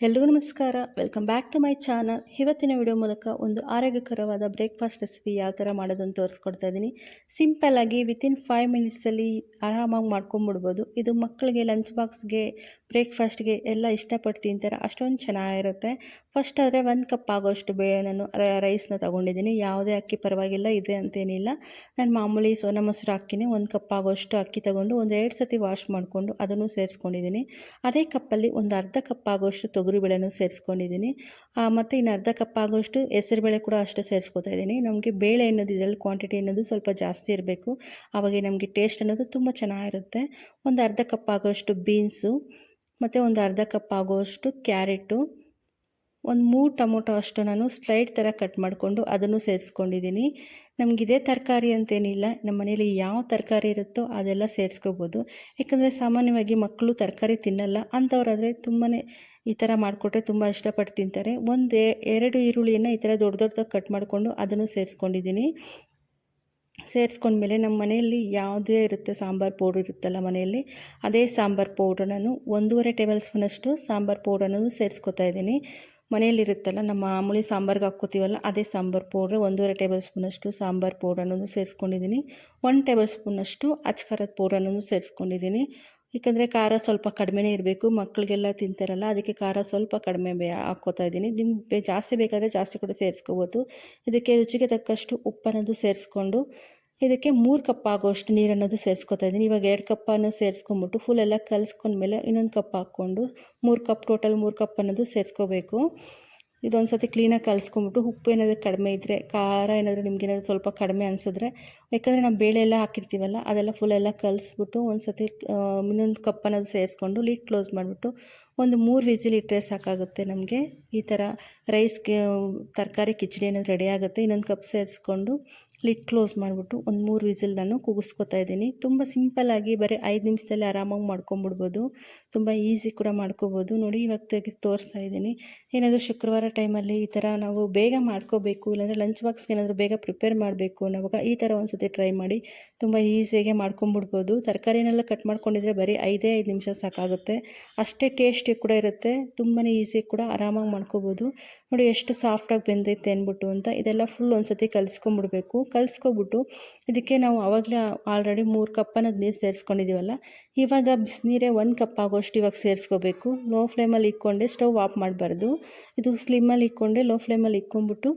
ಎಲ್ರಿಗೂ ನಮಸ್ಕಾರ. Welcome back to my channel ಇವತ್ತಿನ ವಿಡಿಯೋ ಮೂಲಕ ಒಂದು ಆರೋಗ್ಯಕರವಾದ ಬ್ರೇಕ್ಫಾಸ್ಟ್ ರೆಸಿಪಿ ಯಾವ ಥರ ಮಾಡೋದಂತ ತೋರಿಸ್ಕೊಡ್ತಾ ಇದ್ದೀನಿ ಸಿಂಪಲ್ಲಾಗಿ ವಿತಿನ್ ಫೈವ್ ಮಿನಿಟ್ಸಲ್ಲಿ ಆರಾಮಾಗಿ ಮಾಡ್ಕೊಂಬಿಡ್ಬೋದು. ಇದು ಮಕ್ಕಳಿಗೆ ಲಂಚ್ ಬಾಕ್ಸ್ಗೆ ಬ್ರೇಕ್ಫಾಸ್ಟ್ಗೆ ಎಲ್ಲ ಇಷ್ಟಪಟ್ಟು ತಿಂತಾರೆ. ಅಷ್ಟೊಂದು ಚೆನ್ನಾಗಿರುತ್ತೆ. ಫಸ್ಟ್ ಆದರೆ ಒಂದು ಕಪ್ ಆಗೋಷ್ಟು ಬೇಳೆ ನಾನು ರೈಸ್ನ ತೊಗೊಂಡಿದ್ದೀನಿ. ಯಾವುದೇ ಅಕ್ಕಿ ಪರವಾಗಿಲ್ಲ, ಇದೆ ಅಂತೇನಿಲ್ಲ. ನಾನು ಮಾಮೂಲಿ ಸೋನಾ ಮೊಸರು ಅಕ್ಕಿನೇ ಒಂದು ಕಪ್ ಆಗೋಷ್ಟು ಅಕ್ಕಿ ತೊಗೊಂಡು ಒಂದು ಎರಡು ಸತಿ ವಾಶ್ ಮಾಡಿಕೊಂಡು ಅದನ್ನು ಸೇರಿಸ್ಕೊಂಡಿದ್ದೀನಿ. ಅದೇ ಕಪ್ಪಲ್ಲಿ ಒಂದು ಅರ್ಧ ಕಪ್ ಆಗೋಷ್ಟು ತೊಗರಿಬೇಳೆನೂ ಸೇರಿಸ್ಕೊಂಡಿದ್ದೀನಿ. ಮತ್ತು ಇನ್ನು ಅರ್ಧ ಕಪ್ ಆಗೋಷ್ಟು ಹೆಸರುಬೇಳೆ ಕೂಡ ಅಷ್ಟು ಸೇರಿಸ್ಕೊತಾ ಇದ್ದೀನಿ. ನಮಗೆ ಬೇಳೆ ಅನ್ನೋದು ಇದರಲ್ಲಿ ಕ್ವಾಂಟಿಟಿ ಅನ್ನೋದು ಸ್ವಲ್ಪ ಜಾಸ್ತಿ ಇರಬೇಕು. ಆವಾಗ ನಮಗೆ ಟೇಸ್ಟ್ ಅನ್ನೋದು ತುಂಬ ಚೆನ್ನಾಗಿರುತ್ತೆ. ಒಂದು ಅರ್ಧ ಕಪ್ ಆಗೋಷ್ಟು ಬೀನ್ಸು ಮತ್ತು ಒಂದು ಅರ್ಧ ಕಪ್ ಆಗೋಷ್ಟು ಕ್ಯಾರೆಟು ಒಂದು ಮೂರು ಟೊಮೊಟೊ ಅಷ್ಟು ನಾನು ಸ್ಲೈಡ್ ಥರ ಕಟ್ ಮಾಡಿಕೊಂಡು ಅದನ್ನು ಸೇರಿಸ್ಕೊಂಡಿದ್ದೀನಿ. ನಮಗಿದೇ ತರಕಾರಿ ಅಂತೇನಿಲ್ಲ, ನಮ್ಮ ಮನೇಲಿ ಯಾವ ತರಕಾರಿ ಇರುತ್ತೋ ಅದೆಲ್ಲ ಸೇರಿಸ್ಕೋಬೋದು. ಯಾಕಂದರೆ ಸಾಮಾನ್ಯವಾಗಿ ಮಕ್ಕಳು ತರಕಾರಿ ತಿನ್ನಲ್ಲ, ಅಂಥವ್ರಾದರೆ ತುಂಬಾ ಈ ಥರ ಮಾಡಿಕೊಟ್ರೆ ತುಂಬ ಇಷ್ಟಪಟ್ಟು ತಿಂತಾರೆ. ಒಂದು ಎರಡು ಈರುಳ್ಳಿಯನ್ನು ಈ ಥರ ದೊಡ್ಡ ದೊಡ್ಡದಾಗಿ ಕಟ್ ಮಾಡಿಕೊಂಡು ಅದನ್ನು ಸೇರಿಸ್ಕೊಂಡಿದ್ದೀನಿ. ಸೇರಿಸ್ಕೊಂಡ್ಮೇಲೆ ನಮ್ಮ ಮನೆಯಲ್ಲಿ ಯಾವುದೇ ಇರುತ್ತೆ ಸಾಂಬಾರು ಪೌಡ್ರ್ ಇರುತ್ತಲ್ಲ ಮನೆಯಲ್ಲಿ, ಅದೇ ಸಾಂಬಾರು ಪೌಡ್ರ್ ನಾನು ಒಂದೂವರೆ ಟೇಬಲ್ ಸ್ಪೂನಷ್ಟು ಸಾಂಬಾರು ಪೌಡ್ರನ್ನು ಸೇರಿಸ್ಕೊತಾ ಇದ್ದೀನಿ. ಮನೆಯಲ್ಲಿರುತ್ತಲ್ಲ, ನಮ್ಮ ಮಾಮೂಲಿ ಸಾಂಬಾರ್ಗೆ ಹಾಕ್ಕೋತೀವಲ್ಲ, ಅದೇ ಸಾಂಬಾರು ಪೌಡ್ರ್. ಒಂದೂವರೆ ಟೇಬಲ್ ಸ್ಪೂನಷ್ಟು ಸಾಂಬಾರು ಪೌಡರ್ ಅನ್ನೋದು ಸೇರಿಸ್ಕೊಂಡಿದ್ದೀನಿ. ಒನ್ ಟೇಬಲ್ ಸ್ಪೂನಷ್ಟು ಪೌಡರ್ ಅನ್ನೋದು ಸೇರಿಸ್ಕೊಂಡಿದ್ದೀನಿ. ಏಕೆಂದರೆ ಖಾರ ಸ್ವಲ್ಪ ಕಡಿಮೆನೇ ಇರಬೇಕು. ಮಕ್ಕಳಿಗೆಲ್ಲ ತಿಂತಾರಲ್ಲ, ಅದಕ್ಕೆ ಖಾರ ಸ್ವಲ್ಪ ಕಡಿಮೆ ಬೇ ಹಾಕ್ಕೋತಾ ಇದ್ದೀನಿ. ನಿಮ್ಗೆ ಜಾಸ್ತಿ ಬೇಕಾದರೆ ಜಾಸ್ತಿ ಕೂಡ ಸೇರಿಸ್ಕೋಬೋದು. ಇದಕ್ಕೆ ರುಚಿಗೆ ತಕ್ಕಷ್ಟು ಉಪ್ಪನ್ನೋದು ಸೇರಿಸ್ಕೊಂಡು ಇದಕ್ಕೆ ಮೂರು ಕಪ್ ಆಗೋಷ್ಟು ನೀರು ಅನ್ನೋದು ಸೇರಿಸ್ಕೊತಾ ಇದ್ದೀನಿ. ಇವಾಗ ಎರಡು ಕಪ್ಪನ್ನು ಸೇರಿಸ್ಕೊಂಬಿಟ್ಟು ಫುಲ್ ಎಲ್ಲ ಕಲಿಸ್ಕೊಂಡ್ಮೇಲೆ ಇನ್ನೊಂದು ಕಪ್ ಹಾಕ್ಕೊಂಡು ಮೂರು ಕಪ್ ಟೋಟಲ್ ಮೂರು ಕಪ್ ಅನ್ನೋದು ಸೇರಿಸ್ಕೋಬೇಕು. ಇದೊಂದು ಸತಿ ಕ್ಲೀನಾಗಿ ಕಲಿಸ್ಕೊಂಬಿಟ್ಟು ಉಪ್ಪು ಏನಾದರೂ ಕಡಿಮೆ ಇದ್ದರೆ ಖಾರ ಏನಾದರೂ ನಿಮಗೇನಾದರೂ ಸ್ವಲ್ಪ ಕಡಿಮೆ ಅನಿಸಿದ್ರೆ, ಯಾಕಂದರೆ ನಾವು ಬೇಳೆ ಎಲ್ಲ ಹಾಕಿರ್ತೀವಲ್ಲ, ಅದೆಲ್ಲ ಫುಲ್ ಎಲ್ಲ ಕಲಿಸ್ಬಿಟ್ಟು ಒಂದು ಸತಿ ಇನ್ನೊಂದು ಕಪ್ ಅನ್ನೋದು ಸೇರಿಸ್ಕೊಂಡು ಲಿಡ್ ಕ್ಲೋಸ್ ಮಾಡಿಬಿಟ್ಟು ಒಂದು ಮೂರು ವಿಸಿಲ್ ಇಟ್ಟರೆ ಸಾಕಾಗುತ್ತೆ ನಮಗೆ. ಈ ಥರ ರೈಸ್ಗೆ ತರಕಾರಿ, ಕಿಚಡಿ ಅನ್ನೋದು ರೆಡಿ ಆಗುತ್ತೆ, ಇನ್ನೊಂದು ಕಪ್ ಸೇರಿಸ್ಕೊಂಡು ಲಿಟ್ ಕ್ಲೋಸ್ ಮಾಡಿಬಿಟ್ಟು ಒಂದು ಮೂರು ವಿಸಿಲ್ ನಾನು ಕೂಗಿಸ್ಕೊತಾ ಇದ್ದೀನಿ. ತುಂಬ ಸಿಂಪಲ್ಲಾಗಿ ಬರೀ ಐದು ನಿಮಿಷದಲ್ಲಿ ಆರಾಮಾಗಿ ಮಾಡ್ಕೊಂಬಿಡ್ಬೋದು. ತುಂಬ ಈಸಿ ಕೂಡ ಮಾಡ್ಕೋಬೋದು. ನೋಡಿ ಇವಾಗ ತೋರಿಸ್ತಾ ಇದ್ದೀನಿ. ಏನಾದರೂ ಶುಕ್ರವಾರ ಟೈಮಲ್ಲಿ ಈ ಥರ ನಾವು ಬೇಗ ಮಾಡ್ಕೋಬೇಕು, ಇಲ್ಲಾಂದರೆ ಲಂಚ್ ಬಾಕ್ಸ್ಗೆ ಏನಾದರೂ ಬೇಗ ಪ್ರಿಪೇರ್ ಮಾಡಬೇಕು ಅನ್ನೋವಾಗ ಈ ಥರ ಒಂದು ಸತಿ ಟ್ರೈ ಮಾಡಿ ತುಂಬ ಈಸಿಯಾಗಿ ಮಾಡ್ಕೊಂಬಿಡ್ಬೋದು. ತರಕಾರಿನೆಲ್ಲ ಕಟ್ ಮಾಡ್ಕೊಂಡಿದ್ರೆ ಬರೀ ಐದೇ ಐದು ನಿಮಿಷ ಸಾಕಾಗುತ್ತೆ. ಅಷ್ಟೇ ಟೇಸ್ಟಿ ಕೂಡ ಇರುತ್ತೆ. ತುಂಬಾ ಈಸಿ ಕೂಡ ಆರಾಮಾಗಿ ಮಾಡ್ಕೋಬೋದು. ನೋಡಿ ಎಷ್ಟು ಸಾಫ್ಟಾಗಿ ಬೆಂದೈತೆ ಅಂದ್ಬಿಟ್ಟು ಅಂತ ಇದೆಲ್ಲ ಫುಲ್ ಒಂದು ಸತಿ ಕಲಿಸ್ಕೊಂಬಿಡ್ಬೇಕು. ಕಲಿಸ್ಕೊಬಿಟ್ಟು ಇದಕ್ಕೆ ನಾವು ಆವಾಗಲೇ ಆಲ್ರೆಡಿ ಮೂರು ಕಪ್ ಅನ್ನೋದು ನೀರು ಸೇರಿಸ್ಕೊಂಡಿದ್ದೀವಲ್ಲ ಇವಾಗ ಬಿಸಿನೀರೇ ಒಂದು ಕಪ್ ಆಗೋಷ್ಟು ಇವಾಗ ಸೇರಿಸ್ಕೋಬೇಕು. ಲೋ ಫ್ಲೇಮಲ್ಲಿ ಇಕ್ಕೊಂಡೆ ಸ್ಟವ್ ಆಫ್ ಮಾಡಬಾರ್ದು. ಇದು ಸ್ಲಿಮ್ಮಲ್ಲಿ ಇಕ್ಕೊಂಡೆ ಲೋ ಫ್ಲೇಮಲ್ಲಿ ಇಕ್ಕೊಂಬಿಟ್ಟು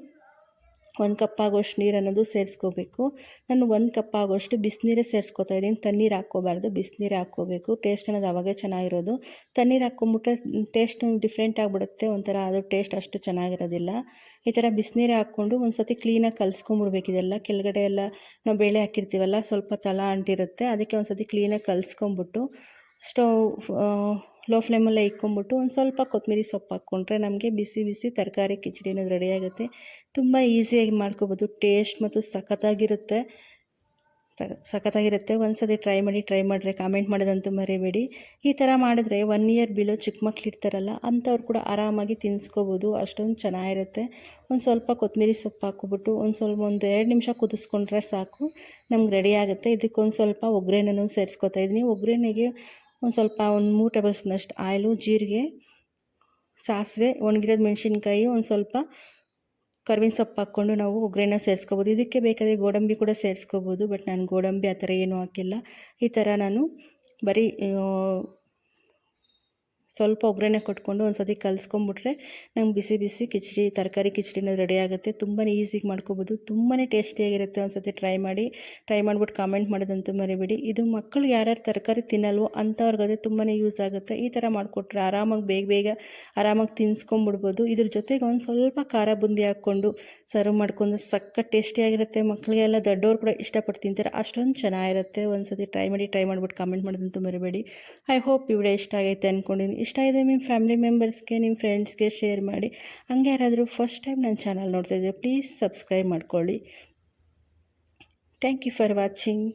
ಒಂದು ಕಪ್ ಆಗೋಷ್ಟು ನೀರು ಅನ್ನೋದು ಸೇರಿಸ್ಕೋಬೇಕು. ನಾನು ಒಂದು ಕಪ್ ಆಗೋಷ್ಟು ಬಿಸಿನೀರೇ ಸೇರಿಸ್ಕೊತಾ ಇದ್ದೀನಿ. ತಣ್ಣೀರು ಹಾಕ್ಕೋಬಾರ್ದು, ಬಿಸಿನೀರು ಹಾಕ್ಕೋಬೇಕು. ಟೇಸ್ಟ್ ಅನ್ನೋದು ಅವಾಗೇ ಚೆನ್ನಾಗಿರೋದು. ತಣ್ಣೀರು ಹಾಕ್ಕೊಂಬಿಟ್ರೆ ಟೇಸ್ಟ್ ಡಿಫ್ರೆಂಟ್ ಆಗಿಬಿಡುತ್ತೆ. ಒಂಥರ ಅದು ಟೇಸ್ಟ್ ಅಷ್ಟು ಚೆನ್ನಾಗಿರೋದಿಲ್ಲ. ಈ ಥರ ಬಿಸಿನೀರೇ ಹಾಕ್ಕೊಂಡು ಒಂದು ಸತಿ ಕ್ಲೀನಾಗಿ ಕಲಿಸ್ಕೊಂಬಿಡ್ಬೇಕು ಇದೆಲ್ಲ. ಕೆಳಗಡೆ ಎಲ್ಲ ನಾವು ಬೇಳೆ ಹಾಕಿರ್ತೀವಲ್ಲ, ಸ್ವಲ್ಪ ತಲ ಅಂಟಿರುತ್ತೆ. ಅದಕ್ಕೆ ಒಂದು ಸತಿ ಕ್ಲೀನಾಗಿ ಕಲಿಸ್ಕೊಂಬಿಟ್ಟು ಸ್ಟವ್ ಲೋ ಫ್ಲೇಮಲ್ಲೇ ಇಕ್ಕೊಂಬಿಟ್ಟು ಒಂದು ಸ್ವಲ್ಪ ಕೊತ್ತಂಬರಿ ಸೊಪ್ಪು ಹಾಕ್ಕೊಂಡ್ರೆ ನಮಗೆ ಬಿಸಿ ಬಿಸಿ ತರಕಾರಿ ಕಿಚಡಿ ಅನ್ನೋದು ರೆಡಿಯಾಗುತ್ತೆ ತುಂಬ ಈಸಿಯಾಗಿ ಮಾಡ್ಕೋಬೋದು. ಟೇಸ್ಟ್ ಮತ್ತು ಸಖತ್ತಾಗಿರುತ್ತೆ. ಸಖತ್ತಾಗಿರುತ್ತೆ. ಒಂದು ಟ್ರೈ ಮಾಡಿ, ಟ್ರೈ ಮಾಡಿದ್ರೆ ಕಾಮೆಂಟ್ ಮಾಡೋದಂತೂ ಮರಿಬೇಡಿ. ಈ ಥರ ಮಾಡಿದ್ರೆ ಒನ್ ಇಯರ್ ಬಿಲೋ ಚಿಕ್ಕ ಮಕ್ಳು ಇರ್ತಾರಲ್ಲ, ಅಂಥವ್ರು ಕೂಡ ಆರಾಮಾಗಿ ತಿನ್ಸ್ಕೋಬೋದು. ಅಷ್ಟೊಂದು ಚೆನ್ನಾಗಿರುತ್ತೆ. ಒಂದು ಸ್ವಲ್ಪ ಕೊತ್ತಂಬರಿ ಸೊಪ್ಪು ಹಾಕ್ಕೊಬಿಟ್ಟು ಒಂದು ಸ್ವಲ್ಪ ಒಂದು ಎರಡು ನಿಮಿಷ ಕುದಿಸ್ಕೊಂಡ್ರೆ ಸಾಕು. ನಮ್ಗೆ ರೆಡಿ ಆಗುತ್ತೆ. ಇದಕ್ಕೊಂದು ಸ್ವಲ್ಪ ಒಗ್ಗರಣೆನೂ ಸೇರಿಸ್ಕೊತಾ ಇದ್ದೀನಿ ಒಗ್ಗರಣೆಗೆ ಒಂದು ಸ್ವಲ್ಪ ಒಂದು ಮೂರು ಟೇಬಲ್ ಸ್ಪೂನಷ್ಟು ಆಯಿಲು, ಜೀರಿಗೆ, ಸಾಸಿವೆ, ಒಣಗಿರೋದು ಮೆಣಸಿನ್ಕಾಯಿ, ಒಂದು ಸ್ವಲ್ಪ ಕರ್ವಿನ ಸೊಪ್ಪು ಹಾಕ್ಕೊಂಡು ನಾವು ಒಗ್ಗರಣೆ ಸೇರಿಸ್ಕೋಬೋದು. ಇದಕ್ಕೆ ಬೇಕಾದರೆ ಗೋಡಂಬಿ ಕೂಡ ಸೇರಿಸ್ಕೋಬೋದು, ಬಟ್ ನಾನು ಗೋಡಂಬಿ ಆ ಥರ ಏನೂ ಹಾಕಿಲ್ಲ. ಈ ಥರ ನಾನು ಬರೀ ಸ್ವಲ್ಪ ಒಗ್ಗರಣೆ ಕೊಟ್ಕೊಂಡು ಒಂದು ಸತಿ ಕಲಿಸ್ಕೊಂಬಿಟ್ರೆ ನಂಗೆ ಬಿಸಿ ಬಿಸಿ ಕಿಚಡಿ, ತರಕಾರಿ ಕಿಚಡಿನ ರೆಡಿ ಆಗುತ್ತೆ. ತುಂಬಾ ಈಸಿಗೆ ಮಾಡ್ಕೋಬೋದು. ತುಂಬಾ ಟೇಸ್ಟಿಯಾಗಿರುತ್ತೆ ಒಂದು ಸತಿ ಟ್ರೈ ಮಾಡಿ. ಟ್ರೈ ಮಾಡಿಬಿಟ್ಟು ಕಾಮೆಂಟ್ ಮಾಡೋದಂತೂ ಮರಿಬೇಡಿ. ಇದು ಮಕ್ಕಳು ಯಾರ್ಯಾರು ತರಕಾರಿ ತಿನ್ನಲ್ವೋ ಅಂಥವ್ರಿಗದೇ ತುಂಬಾ ಯೂಸ್ ಆಗುತ್ತೆ. ಈ ಥರ ಮಾಡಿಕೊಟ್ರೆ ಆರಾಮಾಗಿ ಬೇಗ ಬೇಗ ಆರಾಮಾಗಿ ತಿನ್ಸ್ಕೊಂಬಿಡ್ಬೋದು. ಇದ್ರ ಜೊತೆಗೆ ಒಂದು ಸ್ವಲ್ಪ ಖಾರ ಬುಂದಿ ಹಾಕ್ಕೊಂಡು ಸರ್ವ್ ಮಾಡ್ಕೊಂಡು ಸಕ್ಕ ಟೇಸ್ಟಿಯಾಗಿರುತ್ತೆ. ಮಕ್ಕಳಿಗೆಲ್ಲ ದೊಡ್ಡವ್ರು ಕೂಡ ಇಷ್ಟಪಟ್ಟು ತಿಂತಾರೆ. ಅಷ್ಟೊಂದು ಚೆನ್ನಾಗಿರುತ್ತೆ. ಒಂದು ಸತಿ ಟ್ರೈ ಮಾಡಿ, ಟ್ರೈ ಮಾಡಿಬಿಟ್ಟು ಕಾಮೆಂಟ್ ಮಾಡೋದಂತೂ ಮರಿಬೇಡಿ. ಐ ಹೋಪ್ ಈ ವಿಡಿಯೋ ಇಷ್ಟ ಆಗೈತೆ ಅಂದ್ಕೊಂಡಿದ್ದೀನಿ ಇಷ್ಟ ಇದೆ ನಿಮ್ಮ ಫ್ಯಾಮಿಲಿ ಮೆಂಬರ್ಸ್ಗೆ ನಿಮ್ಮ ಫ್ರೆಂಡ್ಸ್ಗೆ ಶೇರ್ ಮಾಡಿ. ಹಂಗೆ ಯಾರಾದರೂ ಫಸ್ಟ್ ಟೈಮ್ ನನ್ನ ಚಾನಲ್ ನೋಡ್ತಾ ಇದ್ದರೆ ಪ್ಲೀಸ್ ಸಬ್ಸ್ಕ್ರೈಬ್ ಮಾಡ್ಕೊಳ್ಳಿ. Thank you for watching